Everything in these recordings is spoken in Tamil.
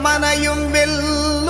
மனையும் தீர்க்கும் வெல்லும்.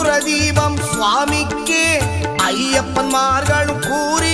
கற்பூர தீபம் சுவாமிக்கே ஐயப்பன்மார்களும் கூறி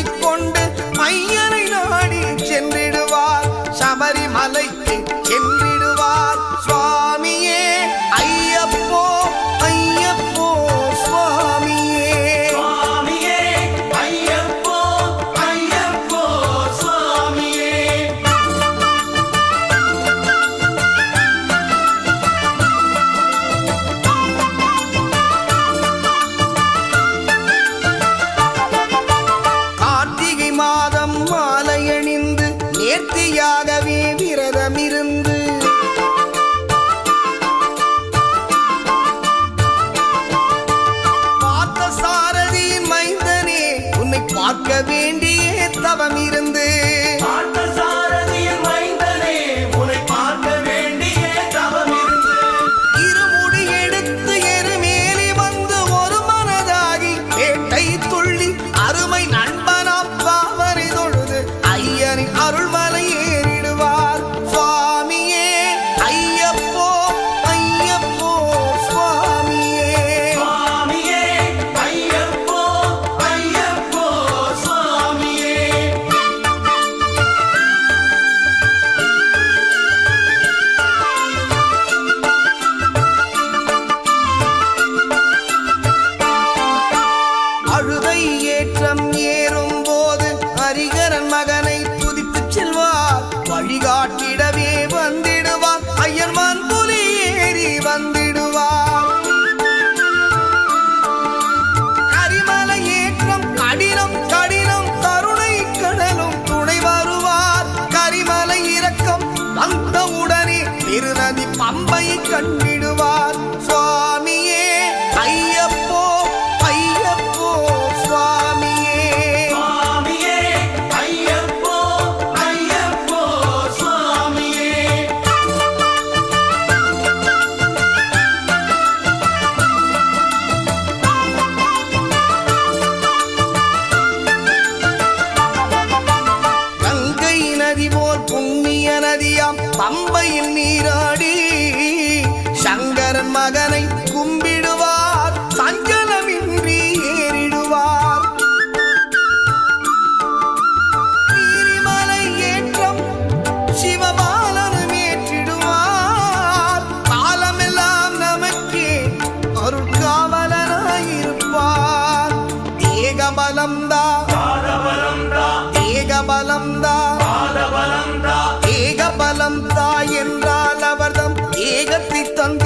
பார்க்க வேண்டிய தவம் இருந்து பம்பை கண்டிடுவார் சுவாமியே. ஐயப்போ ஐயப்போ சுவாமியே. சுவாமியே ஐயப்போ ஐயப்போ சுவாமியே. கங்கை நதி போல் புண்ணிய நதியாம் பம்பையில் நீராடி. மகனை கும்பிடுவார் சஞ்சலமின்றி ஏறிடுவார். நீரிமலை ஏற்றம் சிவபாலனும் ஏற்றிடுவார். காலமெல்லாம் நமக்கே அருட்காவலனாயிருப்பார். தேகபலம்தா பாதபலம்தா தேகபலம் தான் பாதபலம்தா. ஏகபலம் தாய் என்றால் அவர்தம் ஏகத்தை தந்திடுவார்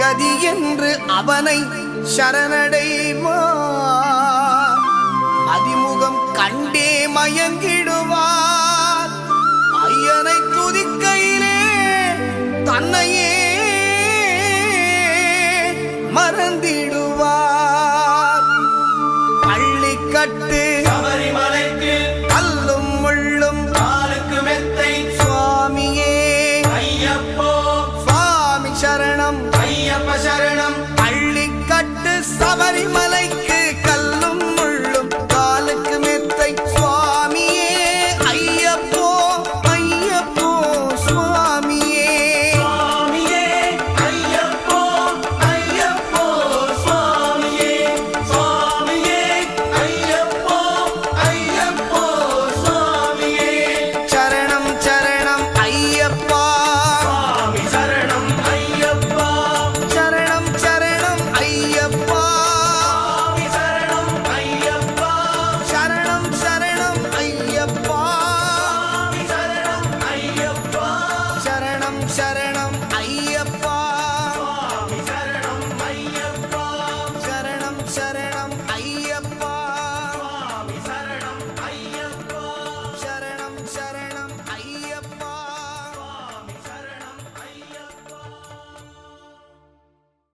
கதி என்று அவனை சரணடைவார் அதிமுகம் கண்டே மயங்கிடுவார்